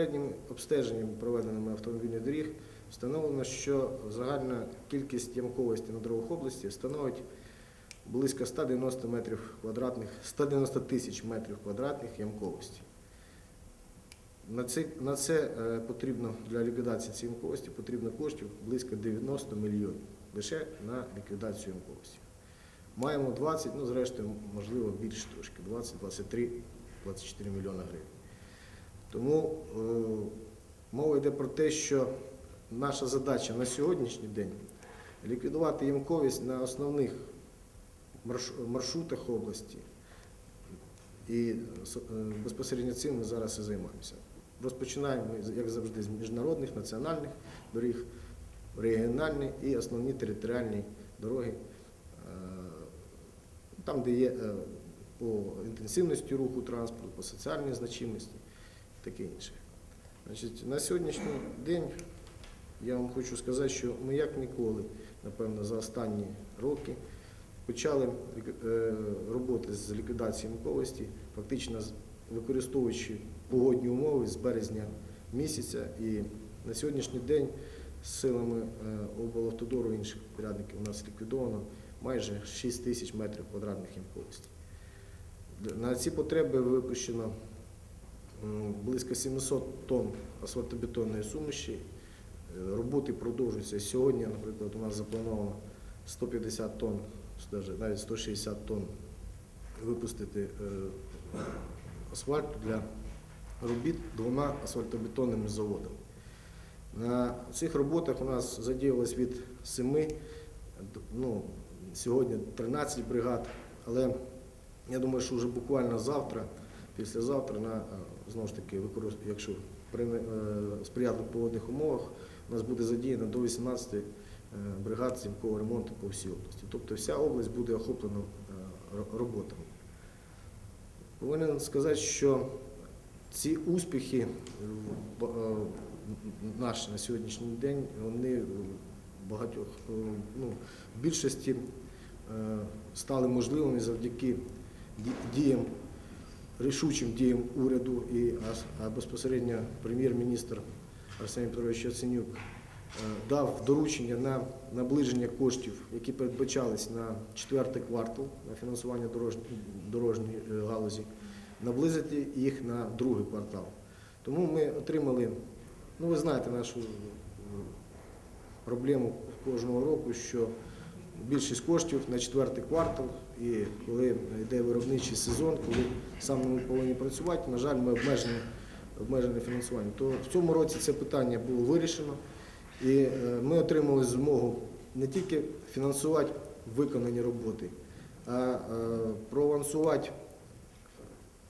попередніми обстеженнями, проведеними автомобільних доріг, встановлено, що загальна кількість ямковості на дорогах області становить близько 190 метрів квадратних, 190 тисяч метрів квадратних ямковості. На це, на це е, потрібно для ліквідації цієї ямковості потрібно коштів близько 90 мільйонів лише на ліквідацію ямковості. Маємо 20, ну зрештою, можливо, більше трошки, 20, 23, 24 мільйона гривень. Тому е, мова йде про те, що наша задача на сьогоднішній день ліквідувати ямковість на основних марш- маршрутах області. І е, безпосередньо цим ми зараз і займаємося. Розпочинаємо, як завжди, з міжнародних, національних доріг, регіональні і основні територіальні дороги, е, там, де є по інтенсивності руху транспорту, по соціальній значимості таке інше. Значить, на сьогоднішній день я вам хочу сказати, що ми як ніколи, напевно, за останні роки почали е, роботи з ліквідації ямковості, фактично використовуючи погодні умови з березня місяця. І на сьогоднішній день з силами е, облавтодору і інших підрядників у нас ліквідовано майже 6 тисяч метрів квадратних ямковості. На ці потреби випущено близько 700 тонн асфальтобетонної суміші. Е, Роботи продовжуються. Сьогодні, наприклад, у нас заплановано 150 тонн, навіть 160 тонн випустити е, асфальту для робіт двома асфальтобетонними заводами. На цих роботах у нас задіялось від 7, ну, сьогодні 13 бригад, але я думаю, що вже буквально завтра, післязавтра, на, е, знову ж таки, якщо при е, сприятливих погодних умовах, у нас буде задіяно до 18 е, бригад зімкового ремонту по всій області. Тобто вся область буде охоплена е, роботами. Повинен сказати, що ці успіхи е, е, наші на сьогоднішній день, вони багатьох, е, ну, в більшості е, стали можливими завдяки діям, рішучим діям уряду і безпосередньо прем'єр-міністр Арсеній Петрович Яценюк е, дав доручення на наближення коштів, які передбачались на четвертий квартал на фінансування дорожньої е, галузі, наблизити їх на другий квартал. Тому ми отримали, ну ви знаєте нашу е, проблему кожного року, що більшість коштів на четвертий квартал, і коли йде виробничий сезон, коли саме ми повинні працювати, на жаль, ми обмежені, обмежені фінансуванням. То в цьому році це питання було вирішено, і е, ми отримали змогу не тільки фінансувати виконані роботи, а е, проавансувати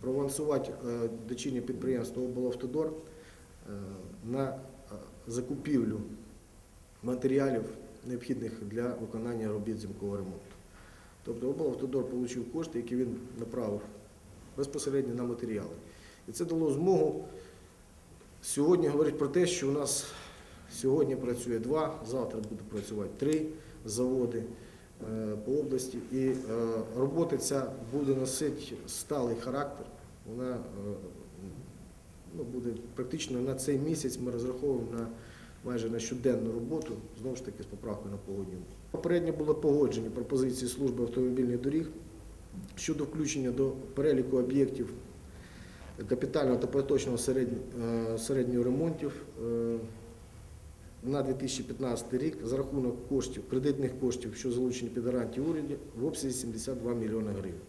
проавансувати е, дочірнє облавтодор е, на закупівлю матеріалів, необхідних для виконання робіт зимкового ремонту. Тобто облавтодор отримав кошти, які він направив безпосередньо на матеріали. І це дало змогу сьогодні говорити про те, що у нас сьогодні працює два, завтра буде працювати три заводи е, по області. І е, робота ця буде носити сталий характер. Вона е, ну, буде практично на цей місяць ми розраховуємо на майже на щоденну роботу, знову ж таки з поправкою на погодні. умови. Попередньо було погоджені пропозиції служби автомобільних доріг щодо включення до переліку об'єктів капітального та поточного середнього, е, ремонтів е, на 2015 рік за рахунок коштів, кредитних коштів, що залучені під гарантії уряду, в обсязі 72 мільйони гривень.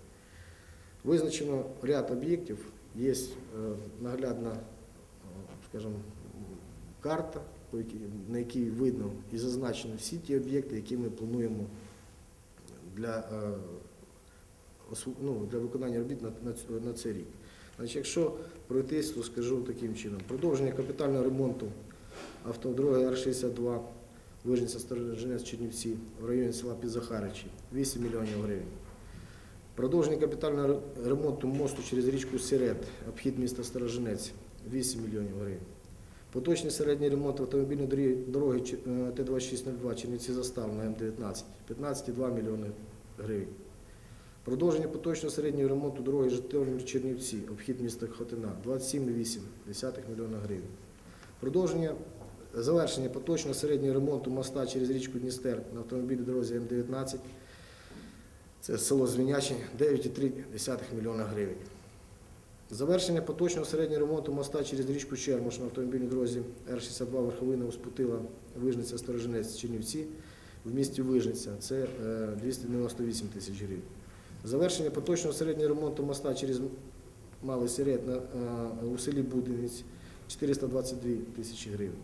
Визначено ряд об'єктів, є е, наглядна, скажімо, карта, на якій видно і зазначені всі ті об'єкти, які ми плануємо для, е, ну, для виконання робіт на, на, на цей рік. Значить, якщо пройтись, то скажу таким чином. Продовження капітального ремонту автодороги Р-62 Вижниця Сторожинець Чернівці в районі села Підзахаричі 8 мільйонів гривень. Продовження капітального ремонту мосту через річку Сірет, обхід міста Сторожинець 8 мільйонів гривень. Поточний середній ремонт автомобільної дороги е, Т-2602 Чернівці Застав на М-19 15,2 мільйони гривень. Продовження поточного середнього ремонту дороги Житомир Чернівці, обхід міста Хотина 27,8 млн гривень. Продовження завершення поточного середнього ремонту моста через річку Дністер на автомобільній дорозі М19. Це село Звінячі 9,3 млн гривень. Завершення поточного середнього ремонту моста через річку Чермош на автомобільній дорозі Р-62 Верховина Успутила Вижниця Сторожинець Чернівці в місті Вижниця. Це е, 298 тисяч гривень. Завершення поточного середнього ремонту моста через Малий на, е, у селі Будинець 422 тисячі гривень.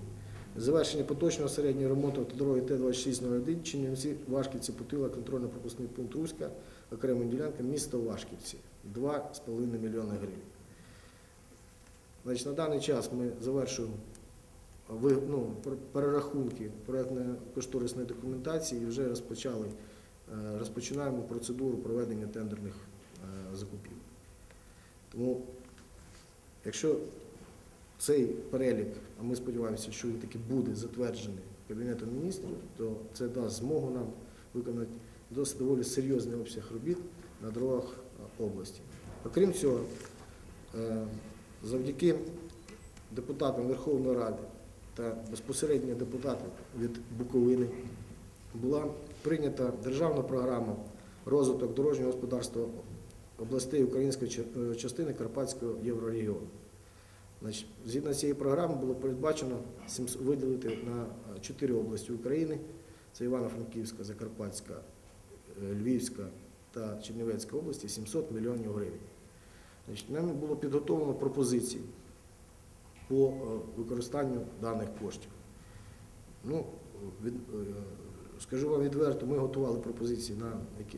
Завершення поточного середнього ремонту автодороги Т-2601 Чернівці, Вашківці, Путила, контрольно-пропускний пункт Руська, окрема ділянка, місто Вашківці 2,5 мільйони гривень. Значить, на даний час ми завершуємо ну, перерахунки проєктно-кошторисної документації і вже розпочали, е, розпочинаємо процедуру проведення тендерних е, закупівель. Тому, якщо цей перелік, а ми сподіваємося, що він таки буде затверджений Кабінетом міністрів, то це дасть змогу нам виконати досить доволі серйозний обсяг робіт на дорогах області. Окрім цього, е, завдяки депутатам Верховної Ради та безпосередньо депутатам від Буковини була прийнята державна програма розвиток дорожнього господарства областей української е, частини Карпатського єврорегіону. Згідно цієї програми було передбачено виділити на е, чотири області України: це Івано-Франківська, Закарпатська, е, Львівська та Чернівецька області 700 мільйонів гривень. Значить, нами було підготовлено пропозиції по е, використанню даних коштів. Ну, від, е, скажу вам відверто, ми готували пропозиції на які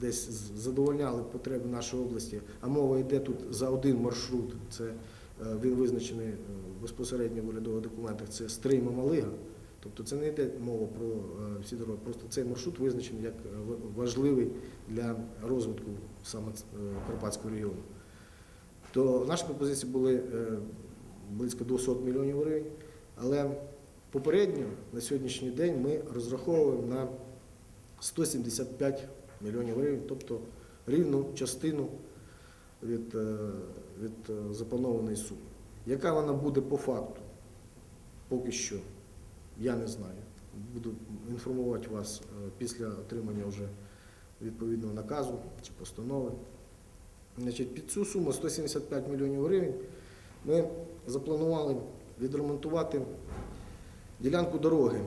десь задовольняли потреби нашої області, а мова йде тут за один маршрут. Це е, він визначений безпосередньо в урядових документах. Це Стрийма Малига. Тобто це не йде мова про е, всі дороги. Просто цей маршрут визначений як е, важливий для розвитку саме е, Карпатського регіону. То наші пропозиції були близько 200 мільйонів гривень, але попередньо на сьогоднішній день ми розраховуємо на 175 мільйонів гривень, тобто рівну частину від, від запланованої суми. Яка вона буде по факту? Поки що я не знаю. Буду інформувати вас е, після отримання вже відповідного наказу чи постанови. Значить, під цю суму 175 мільйонів гривень ми запланували відремонтувати ділянку дороги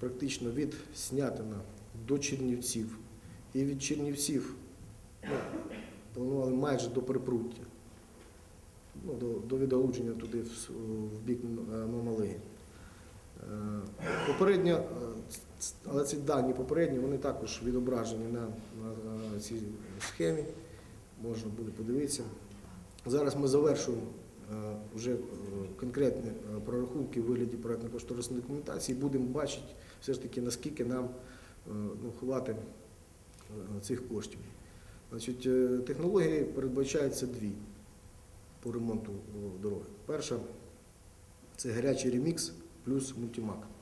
практично від Снятина до Чернівців. І від Чернівців ну, планували майже до припруття, ну, до, до відгалудження туди в, в бік е, Мамалиги. Попередньо, е, але ці дані попередні, вони також відображені на, на, цій схемі, можна буде подивитися. Зараз ми завершуємо е, вже е, конкретні прорахунки у вигляді проєктно-кошторисної документації будемо бачити все ж таки, наскільки нам ну, хватить цих коштів. Значить, технології передбачаються дві по ремонту дороги. Перша це гарячий ремікс плюс мультимак.